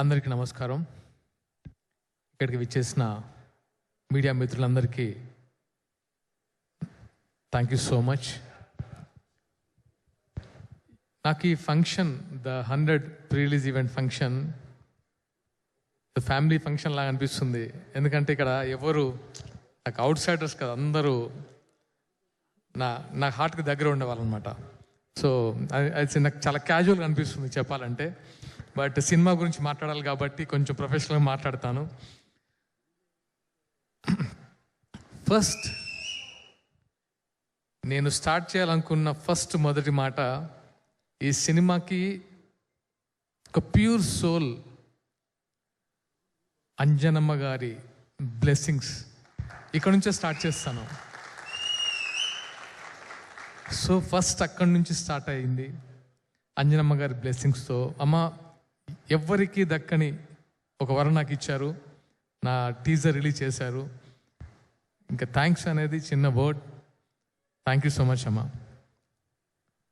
అందరికీ నమస్కారం. ఇక్కడికి విచ్చేసిన మీడియా మిత్రులందరికీ థ్యాంక్ యూ సో మచ్ నాకు ఈ function the hundred release event function the family function లాగా అనిపిస్తుంది. ఎందుకంటే ఇక్కడ ఎవరు నాకు అవుట్ సైడర్స్ కదా అందరూ నా నా హార్ట్కి దగ్గర ఉండేవాళ్ళు అనమాట సో అది నాకు చాలా క్యాజువల్గా అనిపిస్తుంది చెప్పాలంటే. బట్ సినిమా గురించి మాట్లాడాలి కాబట్టి కొంచెం ప్రొఫెషనల్గా మాట్లాడతాను. ఫస్ట్ నేను స్టార్ట్ చేయాలనుకున్న ఫస్ట్ మొదటి మాట ఈ సినిమాకి ఒక ప్యూర్ సోల్ అంజనమ్మ గారి బ్లెస్సింగ్స్ ఇక్కడ నుంచే స్టార్ట్ చేస్తాను. సో ఫస్ట్ అక్కడి నుంచి స్టార్ట్ అయింది అంజనమ్మ గారి బ్లెస్సింగ్స్తో అమ్మ ఎవ్వరికి దక్కని ఒక వరం నాకు ఇచ్చారు. నా టీజర్ రిలీజ్ చేశారు. ఇంకా థ్యాంక్స్ అనేది చిన్న word. Thank you so much అమ్మ.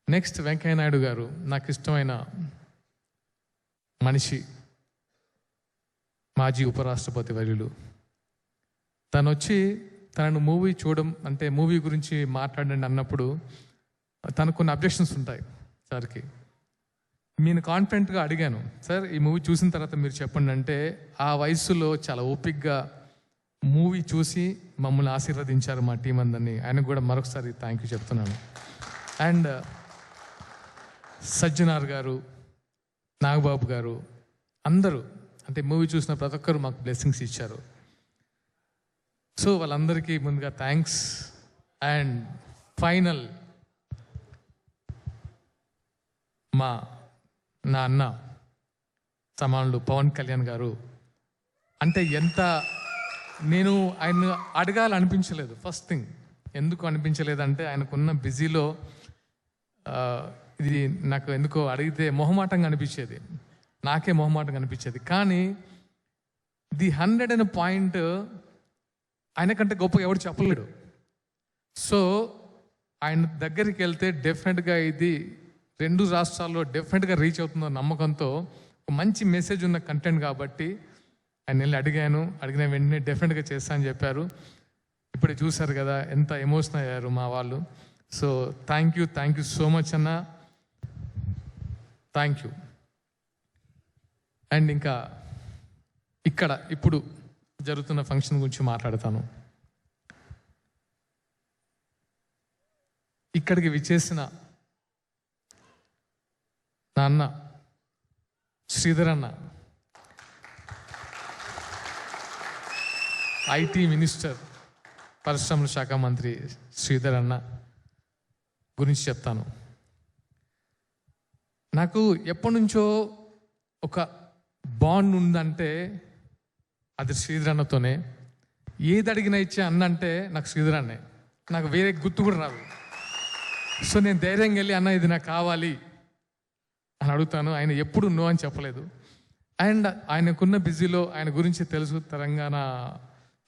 నెక్స్ట్ వెంకయ్య నాయుడు గారు నాకు ఇష్టమైన మనిషి మాజీ ఉపరాష్ట్రపతి వర్యులు తను వచ్చి తనను మూవీ చూడడం అంటే మూవీ గురించి మాట్లాడండి అన్నప్పుడు తనకు కొన్ని అబ్జెక్షన్స్ ఉంటాయి సార్కి. నేను కాన్ఫిడెంట్గా అడిగాను సార్ ఈ మూవీ చూసిన తర్వాత మీరు చెప్పండి అంటే ఆ వయసులో చాలా ఓపిక్గా మూవీ చూసి మమ్మల్ని ఆశీర్వదించారు మా టీం అందరినీ. ఆయనకు కూడా మరొకసారి థ్యాంక్ యూ చెప్తున్నాను. అండ్ సజ్జనార్ గారు నాగబాబు గారు అందరూ అంటే మూవీ చూసిన ప్రతి ఒక్కరు మాకు బ్లెస్సింగ్స్ ఇచ్చారు. సో వాళ్ళందరికీ ముందుగా థ్యాంక్స్ అండ్ ఫైనల్ మా నా అన్న సమానులు పవన్ కళ్యాణ్ గారు అంటే ఎంత నేను ఆయన అడగాలనిపించలేదు. ఫస్ట్ థింగ్ ఎందుకు అనిపించలేదంటే ఆయనకున్న బిజీలో ఇది నాకు ఎందుకో అడిగితే మొహమాటంగా అనిపించేది. నాకే మొహమాటంగా అనిపించేది. కానీ ది హండ్రెడ్ అనే పాయింట్ ఆయన కంటే గొప్ప ఎవరు చెప్పలేడు. సో ఆయన దగ్గరికి వెళ్తే డెఫినెట్గా ఇది రెండు రాష్ట్రాల్లో డెఫినెట్గా రీచ్ అవుతుందో నమ్మకంతో ఒక మంచి మెసేజ్ ఉన్న కంటెంట్ కాబట్టి ఆయన వెళ్ళి అడిగాను. అడిగిన వెంటనే డెఫినెట్గా చేస్తా అని చెప్పారు. ఇప్పుడే చూశారు కదా ఎంత ఎమోషనల్ అయ్యారు మా వాళ్ళు. So thank you thank you so much అన్న. థ్యాంక్ యూ అండ్ ఇంకా ఇక్కడ ఇప్పుడు జరుగుతున్న ఫంక్షన్ గురించి మాట్లాడతాను. ఇక్కడికి విచ్చేసిన నా అన్న శ్రీధర్ అన్న. ఐటీ మినిస్టర్ పరిశ్రమల శాఖ మంత్రి శ్రీధర్ అన్న గురించి చెప్తాను. నాకు ఎప్పటి నుంచో ఒక బాండ్ ఉందంటే అది శ్రీధర్ అన్నతోనే. ఏది అడిగినా ఇచ్చే అన్న అంటే నాకు శ్రీధర్ అన్నే. నాకు వేరే గుర్తు కూడా రాదు. సో నేను ధైర్యంగా వెళ్ళి అన్న ఇది నాకు కావాలి. అని అడుగుతాను. ఆయన ఎప్పుడు నో అని చెప్పలేదు. అండ్ ఆయనకున్న బిజీలో ఆయన గురించి తెలుసు. తెలంగాణ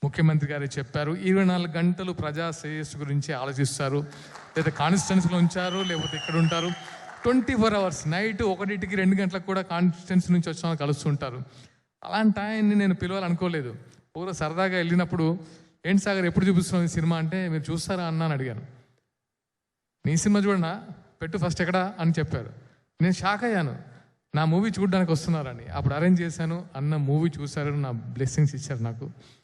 ముఖ్యమంత్రి గారు చెప్పారు. ఇరవై నాలుగు గంటలు ప్రజా శ్రేయస్సు గురించి ఆలోచిస్తారు. లేదా కాన్స్టిట్యున్సీలో ఉంచారు లేకపోతే ఇక్కడ ఉంటారు. ట్వంటీ ఫోర్ అవర్స్ నైట్ ఒకటికి రెండు గంటలకు కూడా కాన్స్టిట్యున్సీ నుంచి వచ్చిన వాళ్ళు కలుస్తుంటారు. అలాంటి ఆయన్ని నేను పిలవాలనుకోలేదు. పూర్వ సరదాగా వెళ్ళినప్పుడు ఏంటి సాగర్ ఎప్పుడు చూపిస్తున్నాం ఈ సినిమా? అంటే మీరు చూస్తారా అన్న? అని అడిగాను. నీ సినిమా చూడనా? పెట్టు ఫస్ట్ ఎక్కడా? అని చెప్పారు. నేను షాక్ అయ్యాను. నా మూవీ చూడడానికి వస్తున్నారని అప్పుడు అరేంజ్ చేశాను. అన్న మూవీ చూశారు నా బ్లెస్సింగ్స్ ఇచ్చారు నాకు.